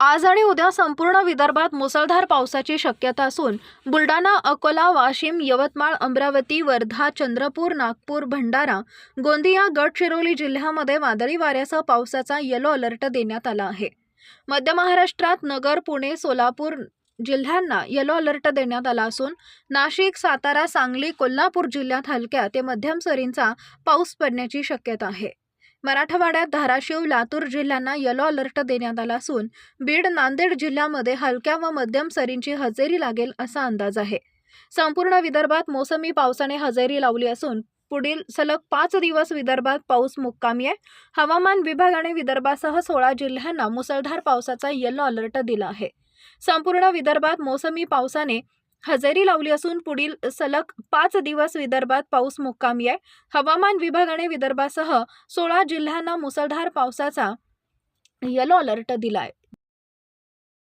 आज आणि उद्या संपूर्ण विदर्भात मुसळधार पावसाची शक्यता असून बुलढाणा अकोला वाशिम यवतमाळ अमरावती वर्धा चंद्रपूर नागपूर भंडारा गोंदिया गडचिरोली जिल्ह्यामध्ये वादळी वाऱ्यासह पावसाचा येलो अलर्ट देण्यात आला आहे. मध्य महाराष्ट्रात नगर पुणे सोलापूर जिल्ह्यांना येलो अलर्ट देण्यात आला असून नाशिक सातारा सांगली कोल्हापूर जिल्ह्यात हलक्या ते मध्यम सरींचा पाऊस पडण्याची शक्यता आहे. मराठवाड्यात धाराशिव लातूर जिल्ह्यांना यलो अलर्ट देण्यात आला असून बीड नांदेड जिल्ह्यामध्ये हलक्या व मध्यम सरींची हजेरी लागेल असा अंदाज आहे. संपूर्ण विदर्भात मोसमी पावसाने हजेरी लावली असून पुढील सलग पाच दिवस विदर्भात पाऊस मुक्कामी आहे. हवामान विभागाने विदर्भासह सोळा जिल्ह्यांना मुसळधार पावसाचा येलो अलर्ट दिला आहे. संपूर्ण विदर्भात मोसमी पावसाने हजेरी लावली असून पुढील सलग पाच दिवस विदर्भात पाऊस मुक्कामी आहे. हवामान विभागाने विदर्भासह सोळा जिल्ह्यांना मुसळधार पावसाचा येलो अलर्ट दिलाय.